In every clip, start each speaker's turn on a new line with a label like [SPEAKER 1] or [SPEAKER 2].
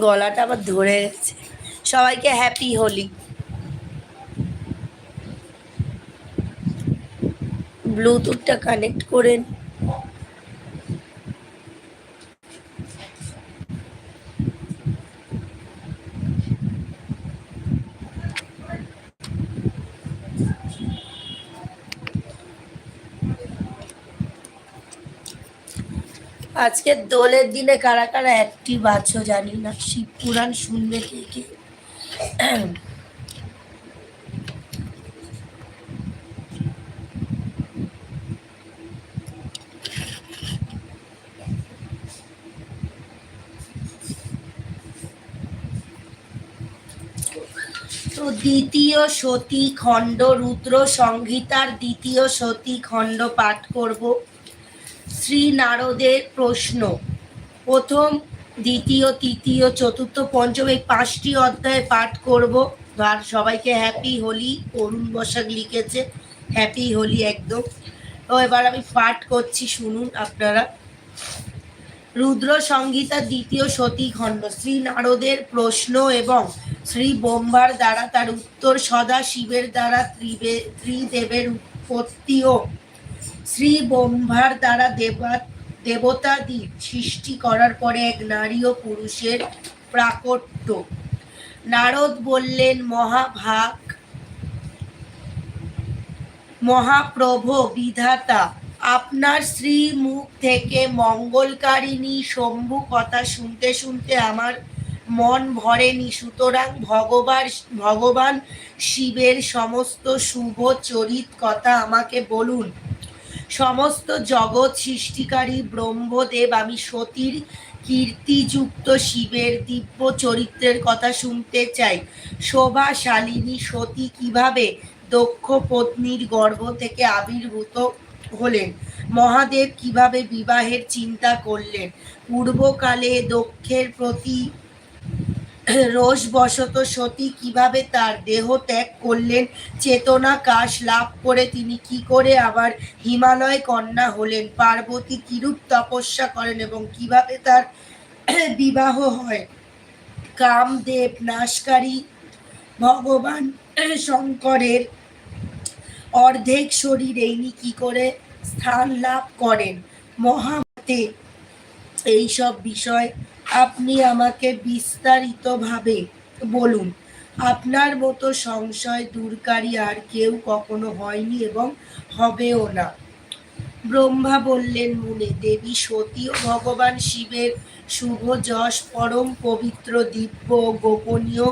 [SPEAKER 1] গলাটা আবার ধরে গেছে। সবাইকে হ্যাপি হোলি। ব্লুটুথটা কানেক্ট করে আজকে দোলের দিনে কারা কারা অ্যাক্টিভ আছো জানি না। শিব পুরাণ শুনবে কে কে? দ্বিতীয় সতী খণ্ড রুদ্র সংহিতার দ্বিতীয় সতী খণ্ড পাঠ করব। শ্রী নারদের প্রশ্ন। প্রথম, দ্বিতীয়, তৃতীয়, চতুর্থ, পঞ্চম এই পাঁচটি অধ্যায় পাঠ করব। আর সবাইকে হ্যাপি হোলি অরুণ বসাক লিখেছে। হ্যাপি হোলি একদম। তো এবার আমি পাঠ করছি, শুনুন আপনারা। রুদ্র সংগীতার দ্বিতীয় সতী খণ্ড শ্রী নারদের প্রশ্ন এবং শ্রী বোম্বার দ্বারা তার উত্তর সদা শিবের দ্বারা ত্রিবে, ত্রিদেবের উৎপত্তি ও শ্রী ব্রহ্মার দ্বারা দেবা দেবতাদি সৃষ্টি করার পরে এক নারী ও পুরুষের প্রাকট্য। নারদ বললেন, মহাভাগ, মহাপ্রভ, বিধাতা, আপনার শ্রী মুখ থেকে মঙ্গলকারিণী শম্ভু কথা শুনতে শুনতে আমার মন ভরেনি। সুতরাং ভগবান ভগবান শিবের সমস্ত শুভ চরিত কথা আমাকে বলুন। সমস্ত জগৎ সৃষ্টিকারী ব্রহ্মদেব, আমি সতীর কীর্তিযুক্ত শিবের দিব্য চরিত্রের কথা শুনতে চাই। শোভাশালিনী সতী কীভাবে দক্ষ পত্নীর গর্ভ থেকে আবির্ভূত হলেন? মহাদেব কীভাবে বিবাহের চিন্তা করলেন? পূর্বকালে দক্ষের প্রতি রোষবশত সতী কীভাবে তার দেহ ত্যাগ করলেন? চেতনা কাশ লাভ করে তিনি কি করে আবার হিমালয় কন্যা হলেন? পার্বতী কিরূপ তপস্যা করেন এবং কীভাবে তার বিবাহ হয়? কামদেব নাশকারী ভগবান শঙ্করের অর্ধেক শরীর এইনি কি করে স্থান লাভ করেন? মহামতে এইসব বিষয় আপনি আমাকে বিস্তারিতভাবে বলুন, আপনার মতো সংশয় দূরকারী আর কেউ কখনো হয়নি এবং হবেও না। ব্রহ্মা বললেন, মুনে, দেবী, সতী ও ভগবান শিবের শুভ যশ, পরম পবিত্র, দিব্য, গোপনীয়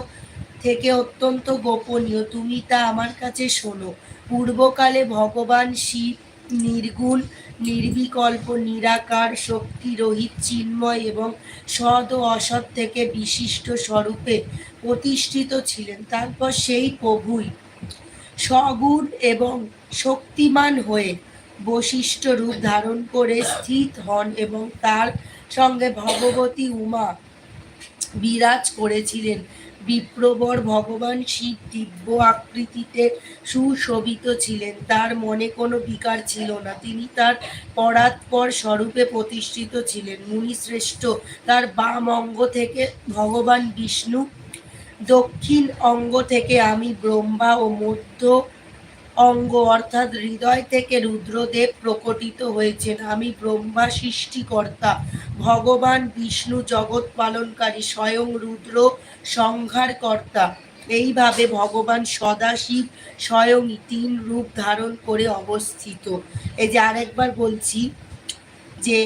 [SPEAKER 1] থেকে অত্যন্ত গোপনীয়। তুমি তা আমার কাছে শোনো। পূর্বকালে ভগবান শিব নির্গুণ নির্বিকল্প, নিরাকার শক্তি রহিত চিন্ময় এবং সদ ও অসৎ থেকে বিশিষ্ট স্বরূপে প্রতিষ্ঠিত ছিলেন। তারপর সেই প্রভুই সগুণ এবং শক্তিমান হয়ে বৈশিষ্ট্য রূপ ধারণ করে স্থিত হন এবং তার সঙ্গে ভগবতী উমা বিরাজ করেছিলেন। বিপ্রবর ভগবান শিব দিব্য আকৃতিতে সুশোভিত ছিলেন। তার মনে কোনো বিকার ছিল না। তিনি তার পরাৎপর স্বরূপে প্রতিষ্ঠিত ছিলেন। মুনি শ্রেষ্ঠ তার বাম অঙ্গ থেকে ভগবান বিষ্ণু, দক্ষিণ অঙ্গ থেকে আমি ব্রহ্মা ও মধ্য অঙ্গ অর্থাৎ হৃদয় থেকে রুদ্রদেব প্রকটিত হয়েছেন। আমি ব্রহ্মা সৃষ্টিকর্তা, ভগবান, বিষ্ণু, জগৎ পালনকারী, স্বয়ং রুদ্র সংহারকর্তা এইভাবে ভগবান সদাশিব স্বয়ং তিন রূপ ধারণ করে অবস্থিত। এই যে আরেকবার বলছি যে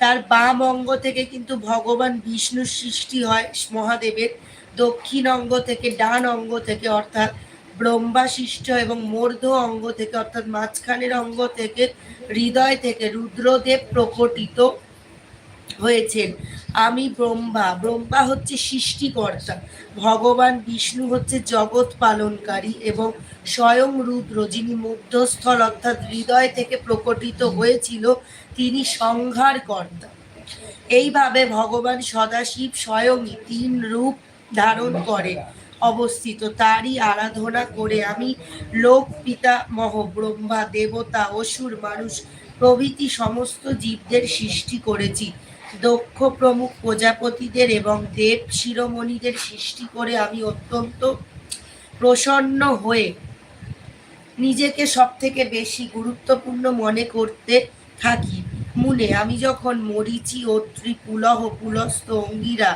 [SPEAKER 1] তার বাম অঙ্গ থেকে কিন্তু ভগবান বিষ্ণুর সৃষ্টি হয় মহাদেবের। দক্ষিণ অঙ্গ থেকে ডান অঙ্গ থেকে অর্থাৎ ব্রহ্মা সৃষ্ট এবং মর্ধ অঙ্গ থেকে, অর্থাৎ মাঝখানের অঙ্গ থেকে, হৃদয় থেকে রুদ্রদেব প্রকটিত হয়েছেন। আমি ব্রহ্মা ব্রহ্মা হচ্ছে সৃষ্টিকর্তা। ভগবান বিষ্ণু হচ্ছে জগৎ পালনকারী এবং স্বয়ং রুদ্র, যিনি মধ্যস্থল, অর্থাৎ হৃদয় থেকে প্রকটিত হয়েছিল, তিনি সংহারকর্তা এইভাবে ভগবান সদাশিব স্বয়ংই তিন রূপ ধারণ করে। অবস্থিত, তারই আরাধনা করে আমি লোক, পিতা, মহ, ব্রহ্মা, দেবতা, অসুর, মানুষ প্রভৃতি সমস্ত জীবদের সৃষ্টি করেছি। দক্ষ প্রমুখ প্রজাপতিদের এবং দেব শিরোমণিদের সৃষ্টি করে আমি অত্যন্ত প্রসন্ন হয়ে নিজেকে সব থেকে বেশি গুরুত্বপূর্ণ মনে করতে থাকি। মুনে, আমি যখন মরিচি অত্রি পুলহ পুলস্ত অঙ্গিরা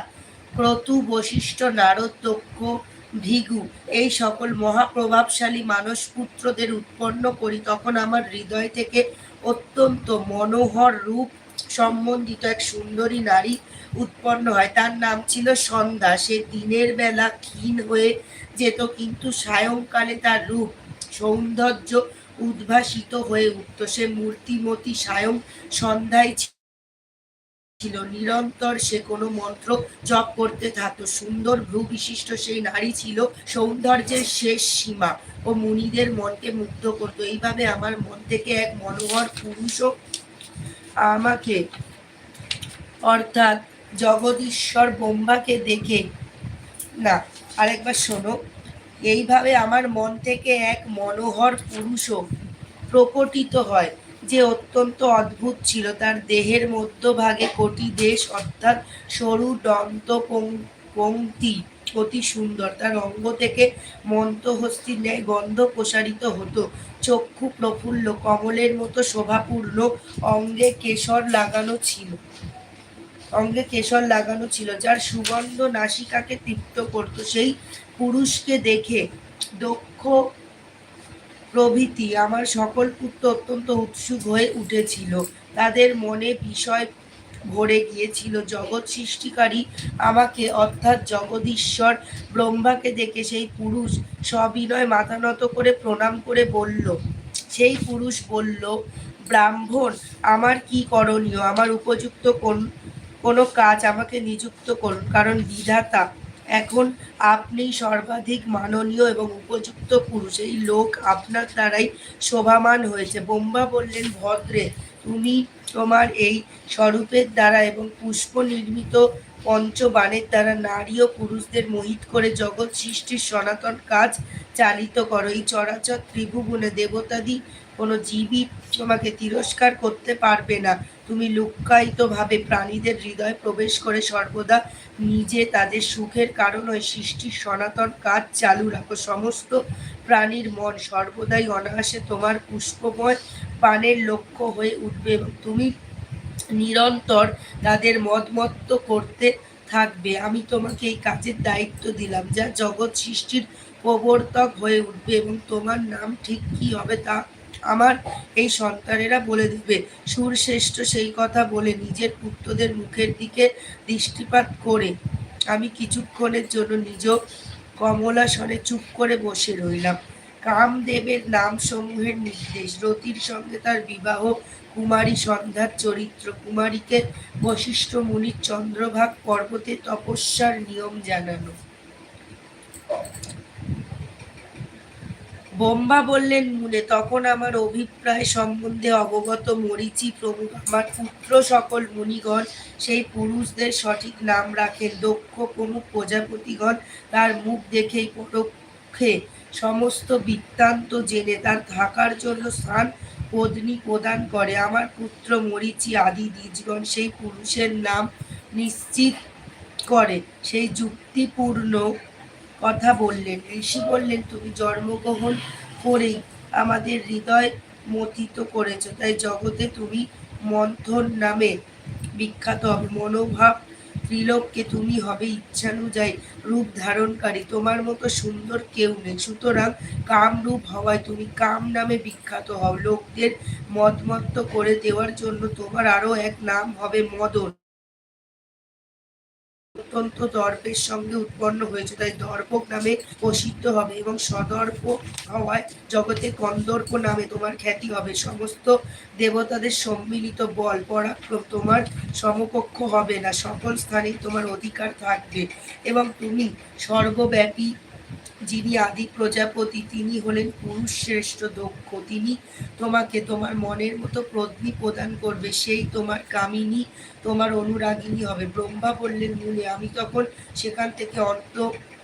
[SPEAKER 1] ক্রতু বশিষ্ঠ নারদ দক্ষ ভিগু, এই সকল মহাপ্রভাবশালী মানসপুত্রদের উৎপন্ন করি, তখন আমার হৃদয় থেকে অত্যন্ত মনোহর রূপ সম্বন্ধিত এক সুন্দরী নারী উৎপন্ন হয়। তার নাম ছিল সন্ধ্যা। সে দিনের বেলা ক্ষীণ হয়ে যেত, কিন্তু সায়ংকালে তার রূপ, সৌন্দর্য উদ্ভাসিত হয়ে উঠত। সে মূর্তিমতি সায়ং সন্ধ্যায় ছিল। নিরন্তর সে কোনো মন্ত্র জপ করতে থাকতো। সুন্দর ভ্রু বিশিষ্ট সেই নারী ছিল সৌন্দর্যের শেষ সীমা ও মুনিদের মনকে মুগ্ধ করত। এইভাবে আমার মন থেকে এক মনোহর পুরুষও আমাকে, অর্থাৎ জগদীশ্বর ব্রহ্মাকে দেখে, না, আরেকবার শোনো। এইভাবে আমার মন থেকে এক মনোহর পুরুষও প্রকটিত হয়। যে অত্যন্ত অদ্ভুত ছিল, তার দেহের মধ্যভাগে কোটি দেশ, অর্থাৎ সরু দন্ত পংক্তি অতি সুন্দর। তার অঙ্গ থেকে মন্তহস্তির ন্যায় গন্ধ প্রসারিত হতো। চক্ষু প্রফুল্ল, কমলের মতো শোভাপূর্ণ, অঙ্গে কেশর লাগানো ছিল। অঙ্গে কেশর লাগানো ছিল, যার সুগন্ধ নাসিকাকে তৃপ্ত করত। সেই পুরুষকে দেখে দক্ষ প্রভৃতি আমার সকল পুত্র অত্যন্ত উৎসুক হয়ে উঠেছিল। তাদের মনে বিষয় ভরে গিয়েছিল। জগৎ সৃষ্টিকারী আমাকে, অর্থাৎ জগদীশ্বর ব্রহ্মাকে দেখে সেই পুরুষ সবিনয় মাথা নত করে প্রণাম করে বলল, সেই পুরুষ বলল, ব্রাহ্মণ, আমার কি করণীয়? আমার উপযুক্ত কোন, কোনো কাজ আমাকে নিযুক্ত করুন, কারণ বিধাতা এখন আপনি সর্বাধিক মাননীয় এবং উপযুক্ত পুরুষ। এই লোক আপনার দ্বারাই শোভামান হয়েছে। বোম্বা বললেন, ভদ্রে, তুমি তোমার এই স্বরূপের দ্বারা এবং পুষ্প নির্মিত পঞ্চবাণের দ্বারা নারী ও পুরুষদের মোহিত করে জগৎ সৃষ্টির সনাতন কাজ চালিত করো। এই চরাচর ত্রিভুবনে দেবতাদি কোনো জীবই তোমাকে তিরস্কার করতে পারবে না। তুমি লুক্কায়িতভাবে প্রাণীদের হৃদয় প্রবেশ করে সর্বদা নিজে তাদের সুখের কারণ ওই সৃষ্টির সনাতন কাজ চালু রাখো। সমস্ত প্রাণীর মন সর্বদাই অনায়াসে তোমার পুষ্পময় পানের লক্ষ্য হয়ে উঠবে এবং তুমি নিরন্তর তাদের মদমত্ত করতে থাকবে। আমি তোমাকে এই কাজের দায়িত্ব দিলাম, যা জগৎ সৃষ্টির প্রবর্তক হয়ে উঠবে এবং তোমার নাম ঠিক কি হবে তা আমার এই সন্তানেরা বলে দেবে, সুরশ্রেষ্ঠ সেই কথা বলে নিজের পুত্রদের মুখের দিকে দৃষ্টিপাত করে। আমি কিছুক্ষণের জন্য নিজ কমলাসনে চুপ করে বসে রইলাম। কামদেবের নাম সমূহের নির্দেশ, রতির সঙ্গে তার বিবাহ, কুমারী সন্ধ্যার চরিত্র, কুমারীকে বশিষ্ঠ মুনির চন্দ্রভাগ পর্বতে তপস্যার নিয়ম জানানো। বোম্বা বললেন মুনে তখন আমার অভিপ্রায় সম্বন্ধে অবগত মরিচি প্রমুখ আমার পুত্র সকল মুনিগণ, সেই পুরুষদের সঠিক নাম রাখেন। দক্ষ প্রমুখ প্রজাপতিগণ তার মুখ দেখেই পরোক্ষে সমস্ত বৃত্তান্ত জেনে তার থাকার জন্য স্থান পত্নী প্রদান করে। আমার পুত্র মরিচি আদি দ্বিজগণ সেই পুরুষের নাম নিশ্চিত করে। সেই যুক্তিপূর্ণ কথা বললেন। ঋষি বললেন, তুমি জন্মগ্রহণ করেই আমাদের হৃদয় মথিত করেছ, তাই জগতে তুমি মন্থন নামে বিখ্যাত হবে। মনোভাব ত্রিলোককে তুমি হবে ইচ্ছানুযায়ী রূপ ধারণকারী। তোমার মতো সুন্দর কেউ নেই। সুতরাং কামরূপ হওয়ায় তুমি কাম নামে বিখ্যাত হও। লোকদের মতমত্ত করে দেওয়ার জন্য তোমার আরও এক নাম হবে মদন। অত্যন্ত দর্পের সঙ্গে উৎপন্ন হয়েছে। তাই দর্পক নামে প্রসিদ্ধ হবে এবং সদর্প হওয়ায় জগতে কন্দর্প নামে তোমার খ্যাতি হবে। সমস্ত দেবতাদের সম্মিলিত বল পরাক্রম তোমার সমকক্ষ হবে না। সকল স্থানেই তোমার অধিকার থাকবে এবং তুমি সর্বব্যাপী যিনি আদি প্রজাপতি, তিনি হলেন পুরুষ শ্রেষ্ঠ দক্ষ। তিনি তোমাকে তোমার মনের মতো পত্নী প্রদান করবে, সেই তোমার কামিনী, তোমার অনুরাগিনী হবে। ব্রহ্মা বললেন, মুনে, আমি তখন সেখান থেকে অন্ত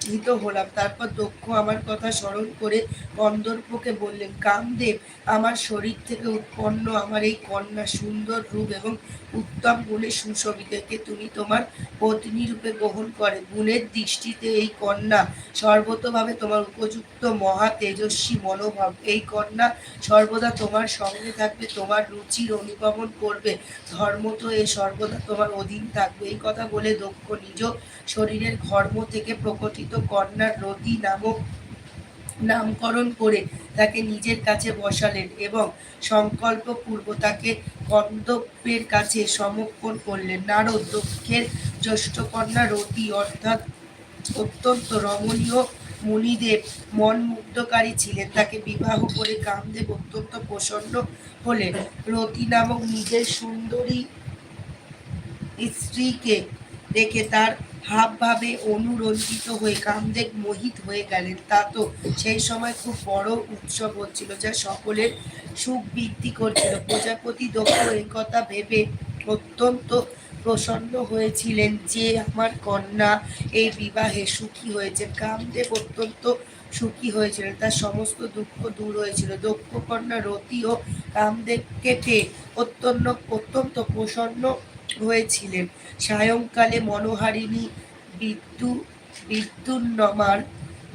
[SPEAKER 1] ভীত হলাম। তারপর দক্ষ আমার কথা স্মরণ করে কন্দর্পকে বললেন, কামদেব, আমার শরীর থেকে উৎপন্ন আমার এই কন্যা সুন্দর রূপ এবং উত্তম গুণে সুশোভিত, একে তুমি তোমার পত্নী রূপে গ্রহণ করে। গুণের দৃষ্টিতে এই কন্যা সর্বতভাবে তোমার উপযুক্ত মহা তেজস্বী মনোভাব। এই কন্যা সর্বদা তোমার সঙ্গে থাকবে, তোমার রুচির অনুগমন করবে। ধর্ম তো এ সর্বদা তোমার অধীন থাকবে। এই কথা বলে দক্ষ নিজ শরীরের ঘর্ম থেকে প্রকটিত কন্যার রতি নামক নামকরণ করে তাকে নিজের কাছে বসালেন এবং সংকল্প পূর্ব তাকে কন্দব্যের কাছে সমর্পণ করলেন। নারদ দক্ষের জ্যেষ্ঠ কন্যা রতি অর্থাৎ অত্যন্ত রমণীয় মুনিদেব মন মুগ্ধকারী ছিলেন। তাকে বিবাহ করে কামদেব অত্যন্ত প্রসন্ন হলেন। রতি নামক নিজের সুন্দরী স্ত্রীকে দেখে তার হাবভাবে অনুরঞ্জিত হয়ে, কামদেব মোহিত হয়ে গেলেন। তা তো সেই সময় খুব বড় উৎসব হচ্ছিল, যা সকলের সুখ বৃদ্ধি করছিল। প্রজাপতি দক্ষ এই কথা ভেবে অত্যন্ত প্রসন্ন হয়েছিলেন যে, আমার কন্যা এই বিবাহে সুখী হয়েছে কামদেব অত্যন্ত সুখী হয়েছিলেন। তার সমস্ত দুঃখ দূর হয়েছিল। দক্ষ কন্যা রতি ও কামদেবকে পেয়ে অত্যন্ত অত্যন্ত প্রসন্ন হয়েছিলেন। সায়ংকালে মনোহারিণী বিদ্যু, বিদ্যুন্নমার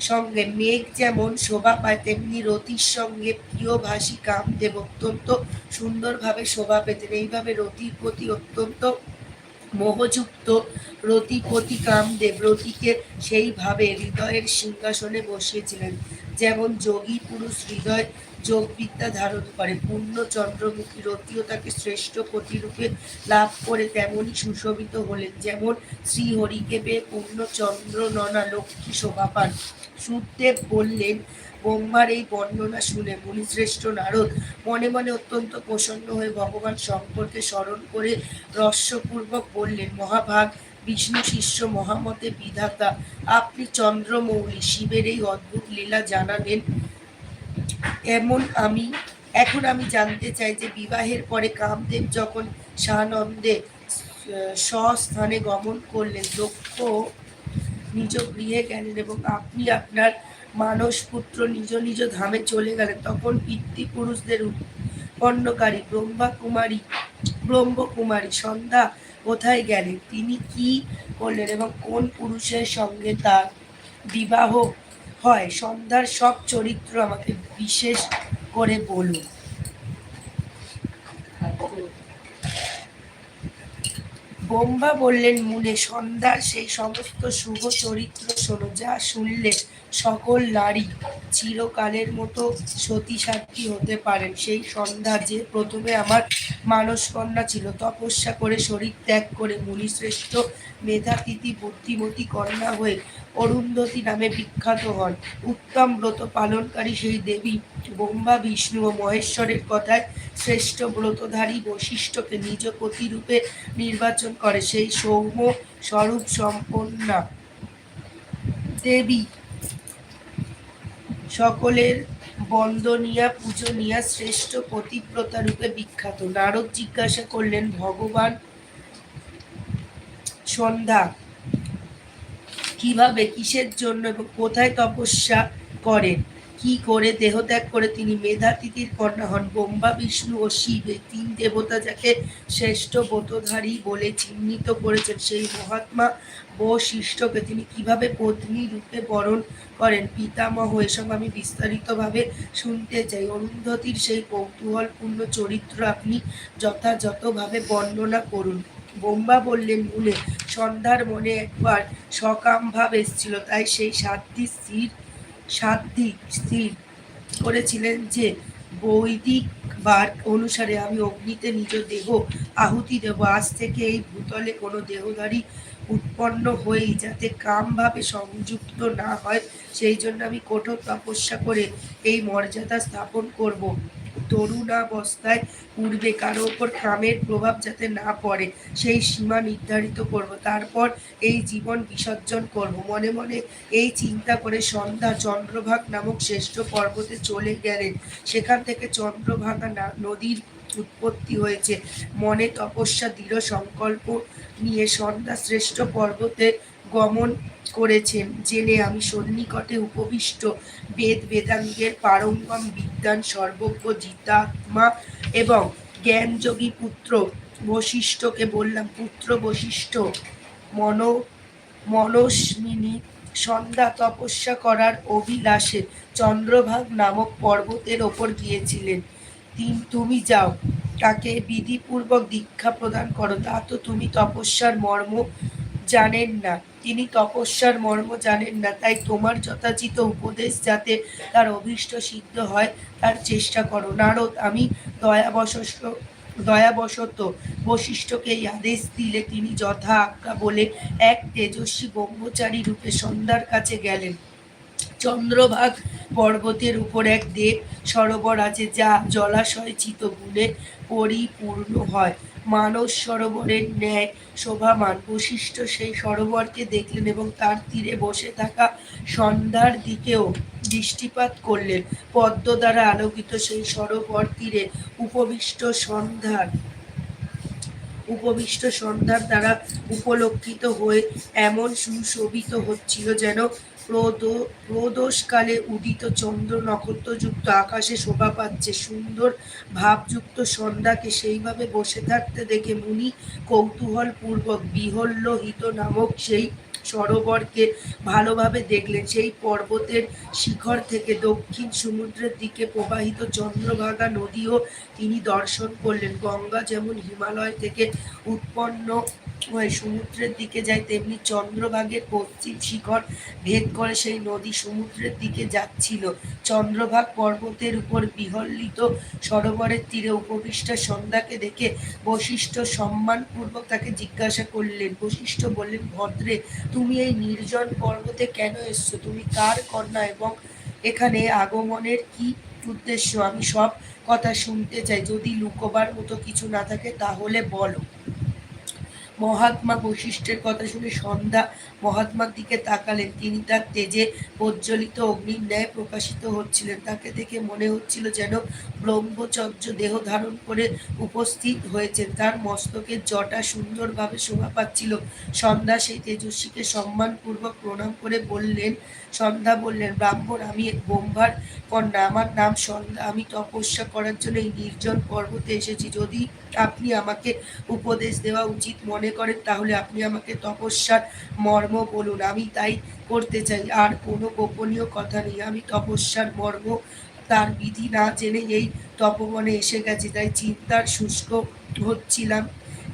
[SPEAKER 1] সঙ্গে মেঘ যেমন শোভা পায়, তেমনি রতির সঙ্গে প্রিয়ভাষী কামদেব অত্যন্ত সুন্দরভাবে শোভা পেতেন। এইভাবে রতির প্রতি অত্যন্ত মোহযুক্ত রতিপতি কামদেব রতিকে সেইভাবে হৃদয়ের সিংহাসনে বসিয়েছিলেন। যেমন যোগী পুরুষ হৃদয় যোগবিদ্যা ধারণ করে। পূর্ণ চন্দ্রমুখী রতিও তাকে শ্রেষ্ঠ প্রতিরূপে লাভ করে তেমনই সুশোভিত হলেন। যেমন শ্রীহরিকে পেয়ে পূর্ণ চন্দ্র ননা লক্ষ্মী শোভা পান। সুখদেব বললেন, ব্রহ্মার এই বর্ণনা শুনে মুনিশ্রেষ্ঠ নারদ মনে মনে অত্যন্ত প্রসন্ন হয়ে ভগবান শঙ্করকে স্মরণ করে রস্যপূর্বক বললেন, মহাভাগ, বিষ্ণু শিষ্য, মহামতে বিধাতা, আপনি চন্দ্রমৌলি, শিবের এই অদ্ভুত লীলা জানালেন। এমন আমি, এখন আমি জানতে চাই যে বিবাহের পরে কামদেব যখন সানন্দে স্বস্থানে গমন করলেন দক্ষ নিজ গৃহে গেলেন এবং আপনি আপনার মানস পুত্র নিজ নিজ ধামে চলে গেলেন, তখন পিতৃপুরুষদের উৎপন্নকারী ব্রহ্মা কুমারী ব্রহ্মকুমারী সন্ধ্যা কোথায় গেলেন? তিনি কি করলেন এবং কোন পুরুষের সঙ্গে তার বিবাহ হয়, সন্ধ্যার সব চরিত্র আমাকে বিশেষ করে বলুন। বোম্বা বললেন মুনে সন্ধ্যার সেই সমস্ত শুভ চরিত্র শোনো, যা শুনলে সকল নারী চিরকালের মতো সতী সাক্ষী হতে পারেন। সেই সন্ধ্যা যে প্রথমে আমার মানসকন্যা ছিল, তপস্যা করে শরীর ত্যাগ করে মুনিশ্রেষ্ঠ মেধাতিথি, বুদ্ধিমতী কন্যা হয়ে অরুন্ধতী নামে বিখ্যাত হন উত্তম ব্রত পালনকারী সেই দেবী ব্রহ্মা, বিষ্ণু ও মহেশ্বরের কথায় শ্রেষ্ঠ ব্রতধারী বৈশিষ্ট্যকে নিজ প্রতিরূপে নির্বাচন করে। সেই সৌম্য স্বরূপ সম্পন্না দেবী সকলের বন্দনিয়া পূজনীয়া শ্রেষ্ঠ পতিব্রতা রূপে বিখ্যাত। নারদ জিজ্ঞাসা করলেন, ভগবান, সন্ধ্যা কীভাবে, কিসের জন্য এবং কোথায় তপস্যা করেন? কি করে দেহত্যাগ করে তিনি মেধাতিথির কন্যা হন? ব্রহ্মা, বিষ্ণু ও শিব এই তিন দেবতা যাকে শ্রেষ্ঠ ব্রতধারী বলে চিহ্নিত করেছেন, সেই মহাত্মা বশিষ্ঠকে তিনি কীভাবে পত্নী রূপে বরণ করেন? পিতামহ এসব আমি বিস্তারিতভাবে শুনতে চাই। অরুন্ধতির সেই কৌতূহলপূর্ণ চরিত্র আপনি যথাযথভাবে বর্ণনা করুন। বোম্বা বললেন, বলে সন্ধ্যার মনে একবার সকাম ভাব এসেছিল, তাই সেই সাতটি স্থির সাতটি স্থির করেছিলেন যে বৈদিক বার অনুসারে আমি অগ্নিতে নিজ দেহ আহুতি দেব। আজ থেকে এই ভূতলে কোনো দেহধারী উৎপন্ন হয়েই যাতে কামভাবে সংযুক্ত না হয়, সেই জন্য আমি কঠোর তপস্যা করে এই মর্যাদা স্থাপন করব। তরুণাবস্থায় পূর্বে কারও ওপর কামের প্রভাব যাতে না পড়ে, সেই সীমা নির্ধারিত করব। তারপর এই জীবন বিসর্জন করব। মনে মনে এই চিন্তা করে সন্ধ্যা চন্দ্রভাগ নামক শ্রেষ্ঠ পর্বতে চলে গেলেন। সেখান থেকে চন্দ্রভাগা নদীর উৎপত্তি হয়েছে। মনে তপস্যা, দৃঢ় সংকল্প নিয়ে সন্ধ্যা শ্রেষ্ঠ পর্বতে গমন করেছেন জেনে আমি সন্নিকটে উপবিষ্ট। বেদ বেদাঙ্গের পারঙ্গম বিজ্ঞান সর্বজ্ঞ জিতাত্মা এবং জ্ঞানযোগী পুত্র বশিষ্ঠকে বললাম, পুত্র বশিষ্ঠ, মন মনস্মিনী সন্ধ্যা তপস্যা করার অভিলাষে চন্দ্রভাগ নামক পর্বতের ওপর গিয়েছিলেন। তুমি যাও, তাকে বিধিপূর্বক দীক্ষা প্রদান করো, তা তো তুমি তপস্যার মর্ম জানেন না। তিনি তপস্যার মর্ম জানেন না, তাই তোমার যথাচিত উপদেশ যাতে তার অভীষ্ট সিদ্ধ হয়, তার চেষ্টা করো। নারদ, আমি দয়াবশত দয়াবশত বশিষ্ঠকে এই আদেশ দিলে তিনি যথা আজ্ঞা বলে এক তেজস্বী ব্রহ্মচারী রূপে সন্ধ্যার কাছে গেলেন। চন্দ্রভাগ পর্বতের উপর এক দেব সরোবর আছে, যা জলাশয় চিত গুণে পরিপূর্ণ হয়। মানস সরোবরের ন্যায় শোভামান। বশিষ্ঠ সেই সরোবরকে দেখলেন এবং তার তীরে বসে থাকা সন্ধ্যার দিকেও দৃষ্টিপাত করলেন। পদ্ম দ্বারা আলোকিত সেই সরোবর তীরে উপবিষ্ট সন্ধ্যার উপবিষ্ট সন্ধ্যার দ্বারা উপলক্ষিত হয়ে এমন সুশোভিত হচ্ছিল যেন প্রদ, প্রদোষকালে উদিত চন্দ্র নক্ষত্রযুক্ত আকাশে শোভা পাচ্ছে। সুন্দর ভাবযুক্ত সন্ধ্যাকে সেইভাবে বসে থাকতে দেখে মুনি কৌতূহল পূর্বক বিহল্যহিত নামক সেই সরোবরকে ভালোভাবে দেখলেন। সেই পর্বতের শিখর থেকে দক্ষিণ সমুদ্রের দিকে প্রবাহিত চন্দ্রভাগা নদীও তিনি দর্শন করলেন। গঙ্গা যেমন হিমালয় থেকে উৎপন্ন হয়ে, সমুদ্রের দিকে যায়, তেমনি চন্দ্রভাগের পশ্চিম শিখর ভেদ করে সেই নদী সমুদ্রের দিকে যাচ্ছিল। চন্দ্রভাগ পর্বতের উপর বিহল্লিত সরোবরের তীরে উপবিষ্ট সন্ধ্যাকে দেখে বশিষ্ঠ সম্মানপূর্বক তাকে জিজ্ঞাসা করলেন। বশিষ্ঠ বললেন, ভদ্রে তুমি এই নির্জন পর্বতে কেন এসছো? তুমি কার কন্যা এবং এখানে আগমনের কি উদ্দেশ্য? আমি সব কথা শুনতে চাই। যদি লুকোবার মতো কিছু না থাকে, তাহলে বলো। মহাত্মা বৈশিষ্ট্যের কথা শুনে সন্ধ্যা মহাত্মার দিকে তাকালেন। তিনি তার তেজে প্রজ্বলিত অগ্নির ন্যায় প্রকাশিত হচ্ছিলেন। তাকে দেখে মনে হচ্ছিল যেন ব্রহ্মচর্য দেহ ধারণ করে উপস্থিত হয়েছেন। তার মস্তকের জটা সুন্দরভাবে শোভা পাচ্ছিল। সন্ধ্যা সেই তেজস্বীকে সম্মানপূর্বক প্রণাম করে বললেন, সন্ধ্যা বললেন, ব্রাহ্মণ, আমি এক ব্রহ্মার কন্যা। আমার নাম সন্ধ্যা। আমি তপস্যা করার জন্য এই নির্জন পর্বতে এসেছি। যদি আপনি আমাকে উপদেশ দেওয়া উচিত মনে করেন, তাহলে আপনি আমাকে তপস্যার মর্ম বলুন। আমি তাই করতে চাই। আর কোনো গোপনীয় কথা নেই। আমি তপস্যার মর্ম, তার বিধি না জেনে এই তপবনে এসে গেছি। তাই চিন্তার শুষ্ক হচ্ছিলাম।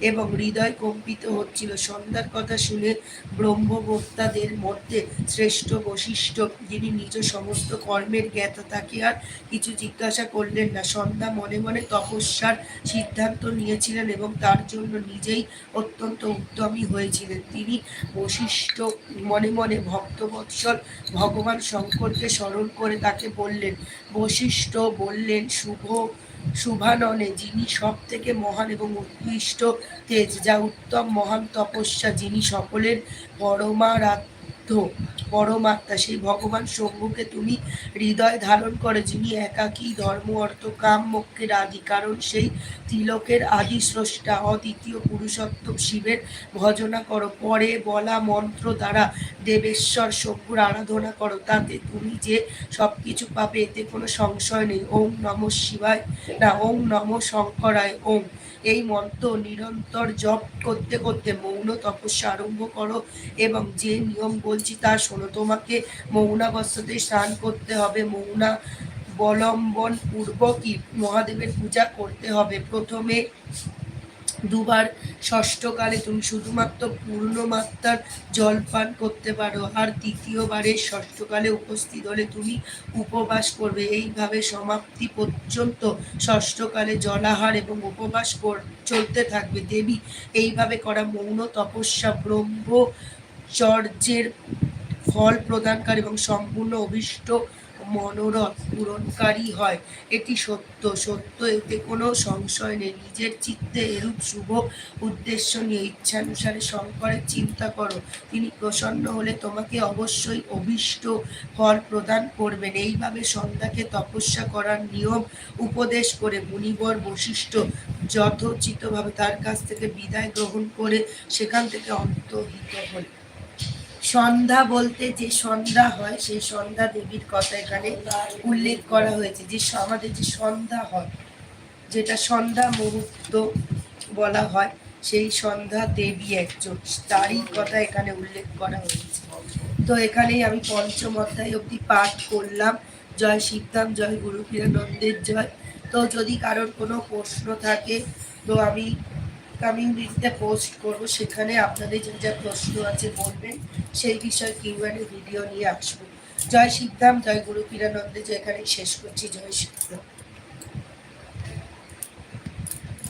[SPEAKER 1] এবং হৃদয় কম্পিত হচ্ছিল। সন্ধ্যার কথা শুনে ব্রহ্মবক্তাদের মধ্যে শ্রেষ্ঠ বৈশিষ্ট্য যিনি নিজ সমস্ত কর্মের জ্ঞাতা, তাকে আর কিছু জিজ্ঞাসা করলেন না। সন্ধ্যা মনে মনে তপস্যার সিদ্ধান্ত নিয়েছিলেন এবং তার জন্য নিজেই অত্যন্ত উদ্যমী হয়েছিলেন। তিনি বৈশিষ্ট্য মনে মনে ভক্তবৎসল ভগবান শঙ্করকে স্মরণ করে তাকে বললেন বৈশিষ্ট্য বললেন, শুভ শুভাননে, যিনি সব থেকে মহান এবং উৎকৃষ্ট তেজ, যা উত্তম মহান তপস্যা, যিনি সকলের পরমারাধ্য, পরমাত্মা। সেই ভগবান শম্ভুকে তুমি হৃদয় ধারণ করে, যিনি একাকী ধর্ম, অর্থ, কাম, মোক্ষের আদি, কারণ সেই তিলকের আদি স্রষ্টা, অদ্বিতীয় পুরুষোত্তম শিবের ভজনা করো। পরে বলা মন্ত্র দ্বারা দেবেশ্বর শম্ভুর আরাধনা করো, তাতে তুমি যে সব কিছু পাবে, এতে কোনো সংশয় নেই। ওম নম শিবায়, না, ওম নম শঙ্করায়, ওম। এই মন্ত্র নিরন্তর জপ করতে করতে মৌন তপস্যা আরম্ভ করো এবং যে নিয়ম বলছি তা শোনো। তোমাকে মৌনাবস্থাতে স্নান করতে হবে। মৌনা বলম্বন পূর্বকই মহাদেবের পূজা করতে হবে। প্রথমে দুবার ষষ্ঠকালে তুমি শুধুমাত্র পূর্ণ মাত্রার জল পান করতে পারো। আর দ্বিতীয়বারে ষষ্ঠকালে উপস্থিত হলে তুমি উপবাস করবে। এইভাবে সমাপ্তি পর্যন্ত ষষ্ঠকালে জলাহার এবং উপবাস চলতে থাকবে। দেবী এইভাবে করা মৌন তপস্যা ব্রহ্মচর্যের ফল প্রদানকারী এবং সম্পূর্ণ অভিষ্ট মনোরথ পূরণকারী হয়। এটি সত্য। সত্য, এতে কোনো সংশয় নেই। নিজের চিত্তে এরূপ শুভ উদ্দেশ্য নিয়ে ইচ্ছানুসারে শঙ্করের চিন্তা করো। তিনি প্রসন্ন হলে তোমাকে অবশ্যই অভিষ্ট ফল প্রদান করবেন। এইভাবে সন্ধ্যাকে তপস্যা করার নিয়ম উপদেশ করে মুনিবর বৈশিষ্ট্য যথোচিতভাবে তার কাছ থেকে বিদায় গ্রহণ করে সেখান থেকে অন্তর্হিত হলেন। সন্ধ্যা বলতে যে সন্ধ্যা হয়, সেই সন্ধ্যা দেবীর কথা এখানে উল্লেখ করা হয়েছে। যে আমাদের যে সন্ধ্যা হয়, যেটা সন্ধ্যা মুহূর্ত বলা হয়, সেই সন্ধ্যা দেবী একজন। তারই কথা এখানে উল্লেখ করা হয়েছে। তো এখানেই আমি পঞ্চম অধ্যায় অব্দি পাঠ করলাম। জয় শিবধাম, জয় গুরু জয়। তো যদি কারোর কোনো প্রশ্ন থাকে, তো আমি কামিং উইকতে পোস্ট করব। সেখানে আপনাদের যে যা প্রশ্ন আছে বলবেন, সেই বিষয়ে কিউএনএ ভিডিও নিয়ে আসব। জয় শিবধাম, জয় গুরু যে এখানেই শেষ করছি, জয় শিবধাম।